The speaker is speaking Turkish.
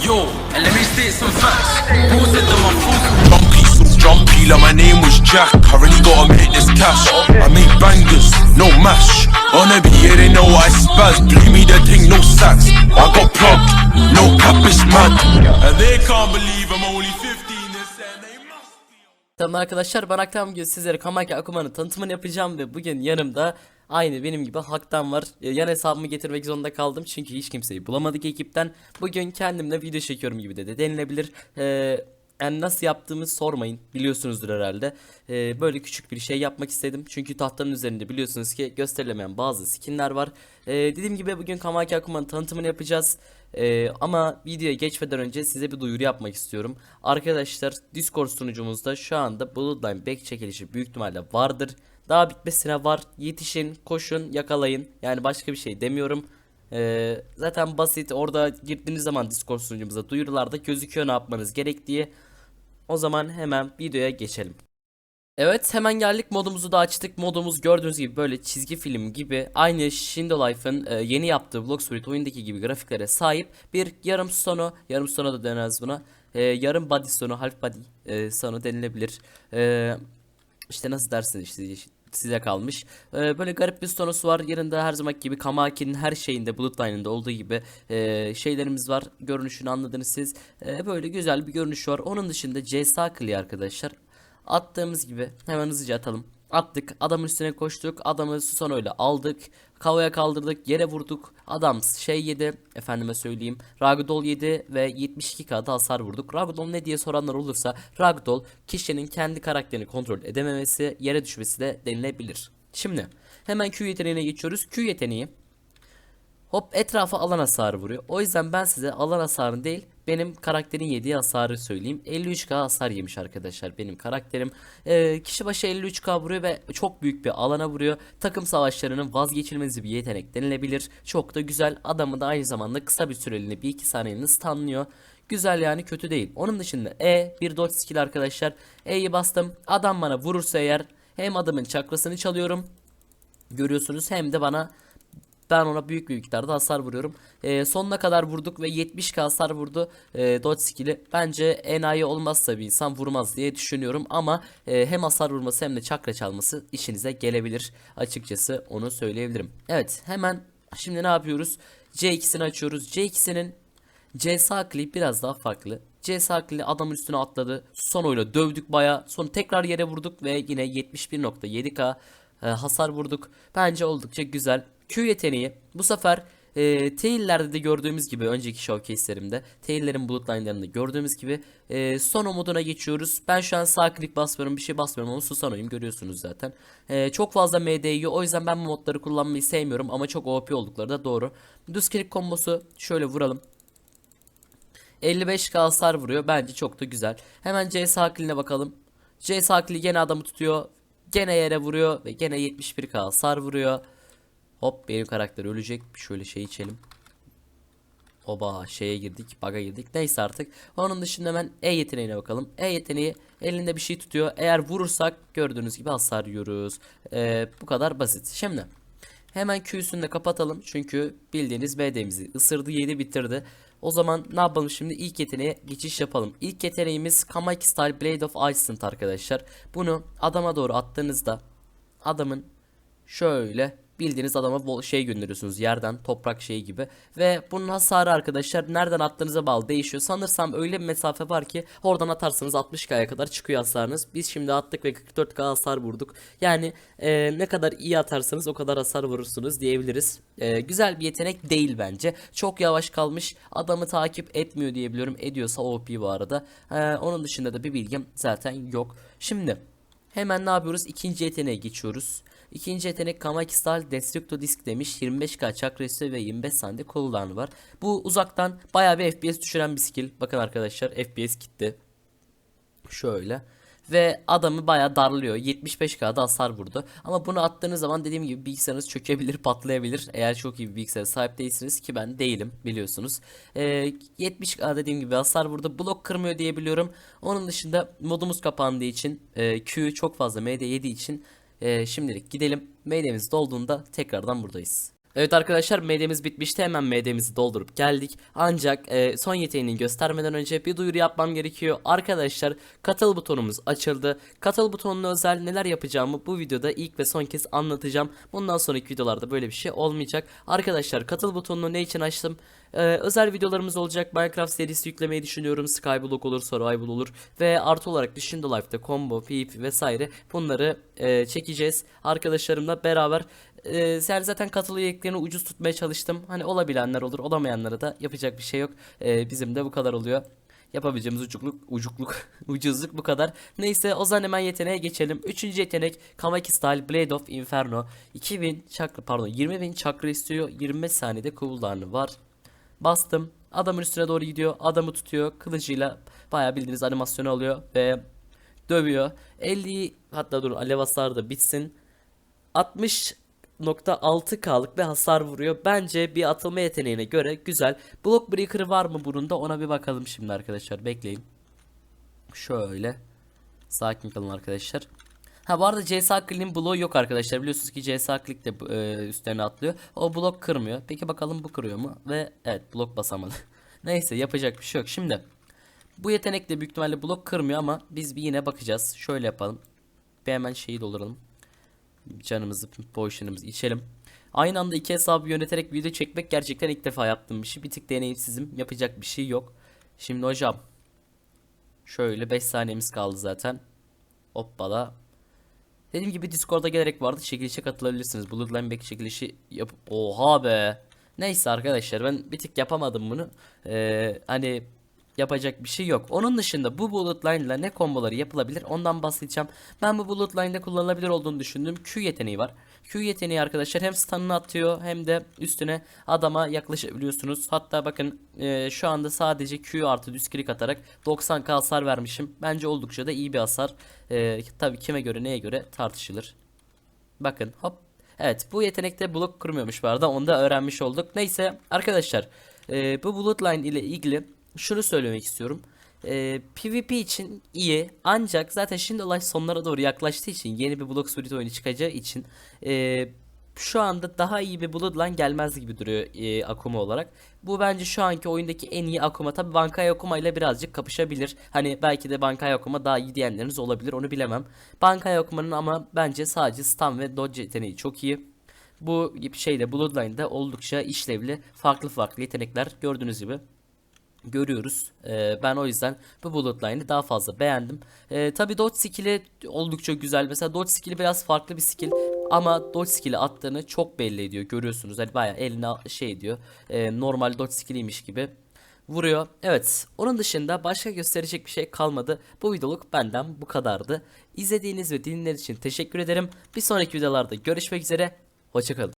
Yo, and let me state some facts. Who said that my fools jumpy, like my name was Jack. I really gotta make this cash. I make bangers, no mash. On a yeah, they know I spaz. Believe me, that thing no sacks. I got plugged, no cap is mad. And they can't believe I'm only 15. They said they must be. Tamam arkadaşlar ben akşam bugün sizlere Kamaki Akuma'nın tanıtımını yapacağım ve bugün yanımda aynı benim gibi Hak'tan var. Yan hesabımı getirmek zorunda kaldım çünkü hiç kimseyi bulamadık ekipten. Bugün kendimle video çekiyorum gibi de, de denilebilir. Ee, yani nasıl yaptığımı sormayın biliyorsunuzdur herhalde. Ee, böyle küçük bir şey yapmak istedim. Çünkü tahtanın üzerinde biliyorsunuz ki gösterilemeyen bazı skinler var. Ee, dediğim gibi bugün Kamaki Akuma'nın tanıtımını yapacağız. Ee, ama videoya geçmeden önce size bir duyuru yapmak istiyorum. Arkadaşlar Discord sunucumuzda şu anda Bloodline back çekilişi büyük ihtimalle vardır. Daha bitmesine var. Yetişin, koşun, yakalayın. Yani başka bir şey demiyorum. Ee, zaten basit. Orada girdiğiniz zaman Discord sunucumuza duyurularda gözüküyor ne yapmanız gerek diye. O zaman hemen videoya geçelim. Evet hemen geldik modumuzu da açtık. Modumuz gördüğünüz gibi böyle çizgi film gibi aynı Shindo Life'ın e, yeni yaptığı Blox Fruit oyundaki gibi grafiklere sahip bir yarım sonu, yarım sonu da deneriz buna. E, yarım body sonu, half body e, sonu denilebilir. E, işte nasıl dersiniz işte size kalmış. E, böyle garip bir sonusu var. Yanında her zaman gibi Kamaki'nin her şeyinde Bloodline'ın da olduğu gibi e, şeylerimiz var. Görünüşünü anladınız siz. E, böyle güzel bir görünüş var. Onun dışında CSA Kli arkadaşlar. Attığımız gibi hemen hızlıca atalım. Attık. Adamın üstüne koştuk. Adamı Susano'yla aldık. Kavaya kaldırdık. Yere vurduk. Adam şey yedi. Efendime söyleyeyim. Ragdoll yedi ve 72k'da hasar vurduk. Ragdoll ne diye soranlar olursa Ragdoll kişinin kendi karakterini kontrol edememesi, yere düşmesi de denilebilir. Şimdi hemen Q yeteneğine geçiyoruz. Q yeteneği Hop etrafa alan hasarı vuruyor. O yüzden ben size alan hasarını değil benim karakterin yediği hasarı söyleyeyim. 53k hasar yemiş arkadaşlar benim karakterim. Ee, kişi başı 53k vuruyor ve çok büyük bir alana vuruyor. Takım savaşlarının vazgeçilmezi bir yetenek denilebilir. Çok da güzel. Adamı da aynı zamanda kısa bir süreliğine 1-2 saniyeliğine stunlıyor. Güzel yani kötü değil. Onun dışında E bir dodge skill arkadaşlar. E'yi bastım. Adam bana vurursa eğer hem adamın çakrasını çalıyorum. Görüyorsunuz hem de bana ben ona büyük bir miktarda hasar vuruyorum. Ee, sonuna kadar vurduk ve 70k hasar vurdu e, dodge skill'i. Bence enayi olmazsa bir insan vurmaz diye düşünüyorum. Ama e, hem hasar vurması hem de çakra çalması işinize gelebilir. Açıkçası onu söyleyebilirim. Evet hemen şimdi ne yapıyoruz? C2'sini açıyoruz. C2'sinin C sağ klik biraz daha farklı. C sağ klik adamın üstüne atladı. Son oyla dövdük baya. Sonra tekrar yere vurduk ve yine 71.7k e, hasar vurduk. Bence oldukça güzel. Q yeteneği bu sefer e, Tail'lerde de gördüğümüz gibi önceki showcase'lerimde Tail'lerin bloodline'larında gördüğümüz gibi e, Sono moduna geçiyoruz. Ben şu an sağ klik basmıyorum bir şey basmıyorum ama Susano'yum görüyorsunuz zaten. E, çok fazla MD yiyor o yüzden ben bu modları kullanmayı sevmiyorum ama çok OP oldukları da doğru. Düz klik kombosu şöyle vuralım. 55k hasar vuruyor. Bence çok da güzel. Hemen C sağ kliğine bakalım. C sağ kliği gene adamı tutuyor. Gene yere vuruyor ve gene 71k hasar vuruyor. Hop benim karakter ölecek. Şöyle şey içelim. Oba şeye girdik. Baga girdik. Neyse artık. Onun dışında hemen E yeteneğine bakalım. E yeteneği elinde bir şey tutuyor. Eğer vurursak gördüğünüz gibi hasar yiyoruz. Ee, bu kadar basit. Şimdi hemen Q'sunu da kapatalım. Çünkü bildiğiniz BD'mizi ısırdı yedi bitirdi. O zaman ne yapalım şimdi ilk yeteneğe geçiş yapalım. İlk yeteneğimiz Kamaki Style Blade of Iceland arkadaşlar. Bunu adama doğru attığınızda adamın şöyle bildiğiniz adama bol şey gönderiyorsunuz. Yerden toprak şeyi gibi. Ve bunun hasarı arkadaşlar nereden attığınıza bağlı değişiyor. Sanırsam öyle bir mesafe var ki oradan atarsanız 60k'ya kadar çıkıyor hasarınız. Biz şimdi attık ve 44k hasar vurduk. Yani e, ne kadar iyi atarsanız o kadar hasar vurursunuz diyebiliriz. E, güzel bir yetenek değil bence. Çok yavaş kalmış. Adamı takip etmiyor diyebiliyorum ediyorsa OP bu arada. E, onun dışında da bir bilgim zaten yok. Şimdi Hemen ne yapıyoruz? İkinci yeteneğe geçiyoruz. İkinci yetenek Kamaki Style Destructo Disc demiş. 25k çakrası ve 25 sande cooldown var. Bu uzaktan bayağı bir FPS düşüren bir skill. Bakın arkadaşlar FPS gitti. Şöyle. Ve adamı bayağı darlıyor. 75k'da hasar vurdu. Ama bunu attığınız zaman dediğim gibi bilgisayarınız çökebilir, patlayabilir. Eğer çok iyi bir bilgisayara sahip değilsiniz ki ben değilim biliyorsunuz. Ee, 70k dediğim gibi hasar vurdu. Blok kırmıyor diye biliyorum. Onun dışında modumuz kapandığı için e, Q çok fazla MD yediği için e, şimdilik gidelim. MD'miz dolduğunda tekrardan buradayız. Evet arkadaşlar MD'miz bitmişti. Hemen MD'mizi doldurup geldik. Ancak e, son yeteneğini göstermeden önce bir duyuru yapmam gerekiyor. Arkadaşlar katıl butonumuz açıldı. Katıl butonuna özel neler yapacağımı bu videoda ilk ve son kez anlatacağım. Bundan sonraki videolarda böyle bir şey olmayacak. Arkadaşlar katıl butonunu ne için açtım? Ee, özel videolarımız olacak. Minecraft serisi yüklemeyi düşünüyorum. Skyblock olur Survival olur ve artı olarak Düşündü Life'da combo PvP vesaire bunları e, çekeceğiz. Arkadaşlarımla beraber ee, yani zaten katıl üyeliklerini ucuz tutmaya çalıştım. Hani olabilenler olur, olamayanlara da yapacak bir şey yok. Ee, bizim de bu kadar oluyor. Yapabileceğimiz ucukluk, ucukluk, ucuzluk bu kadar. Neyse o zaman hemen yeteneğe geçelim. Üçüncü yetenek Kamaki Style Blade of Inferno. 2000 çakra pardon 20.000 çakra istiyor. 25 saniyede cooldown'ı var. Bastım. Adamın üstüne doğru gidiyor. Adamı tutuyor. Kılıcıyla bayağı bildiğiniz animasyonu alıyor ve dövüyor. 50 hatta dur alev hasarı da bitsin. 60.6K'lık bir hasar vuruyor. Bence bir atılma yeteneğine göre güzel. Block Breaker var mı bunun da ona bir bakalım şimdi arkadaşlar. Bekleyin. Şöyle. Sakin kalın arkadaşlar. Ha bu arada CSA Click'in bloğu yok arkadaşlar. Biliyorsunuz ki CSA Click de e, üstlerine atlıyor. O blok kırmıyor. Peki bakalım bu kırıyor mu? Ve evet blok basamadı. Neyse yapacak bir şey yok. Şimdi bu yetenek de büyük ihtimalle blok kırmıyor ama biz bir yine bakacağız. Şöyle yapalım. Bir hemen şeyi dolduralım canımızı potion'ımızı içelim. Aynı anda iki hesabı yöneterek video çekmek gerçekten ilk defa yaptığım bir şey. Bir tık deneyimsizim. Yapacak bir şey yok. Şimdi hocam. Şöyle 5 saniyemiz kaldı zaten. Hoppala. Dediğim gibi Discord'a gelerek vardı. Çekilişe katılabilirsiniz. Bloodline Back çekilişi yap... Oha be. Neyse arkadaşlar ben bir tık yapamadım bunu. Ee, hani yapacak bir şey yok. Onun dışında bu bullet line ile ne komboları yapılabilir ondan bahsedeceğim. Ben bu bullet line ile kullanılabilir olduğunu düşündüğüm Q yeteneği var. Q yeteneği arkadaşlar hem stun'ını atıyor hem de üstüne adama yaklaşabiliyorsunuz. Hatta bakın e, şu anda sadece Q artı düz klik atarak 90k hasar vermişim. Bence oldukça da iyi bir hasar. E, tabii kime göre neye göre tartışılır. Bakın hop. Evet bu yetenekte blok kurmuyormuş bu arada onu da öğrenmiş olduk. Neyse arkadaşlar e, bu bullet line ile ilgili şunu söylemek istiyorum. Ee, PvP için iyi ancak zaten şimdi olay sonlara doğru yaklaştığı için yeni bir Block Spirit oyunu çıkacağı için ee, şu anda daha iyi bir Bloodline gelmez gibi duruyor e, Akuma olarak. Bu bence şu anki oyundaki en iyi Akuma. Tabi Bankai Akuma ile birazcık kapışabilir. Hani belki de Bankai Akuma daha iyi diyenleriniz olabilir onu bilemem. Bankai Akuma'nın ama bence sadece stun ve dodge yeteneği çok iyi. Bu şeyde Bloodline'da oldukça işlevli farklı farklı yetenekler gördüğünüz gibi görüyoruz. Ee, ben o yüzden bu bullet daha fazla beğendim. Ee, Tabi dodge skill'i oldukça güzel. Mesela dodge skill'i biraz farklı bir skill ama dodge skill'i attığını çok belli ediyor. Görüyorsunuz. Hani bayağı eline şey diyor. E, normal dodge skill'iymiş gibi vuruyor. Evet. Onun dışında başka gösterecek bir şey kalmadı. Bu videoluk benden bu kadardı. İzlediğiniz ve dinlediğiniz için teşekkür ederim. Bir sonraki videolarda görüşmek üzere. Hoşçakalın.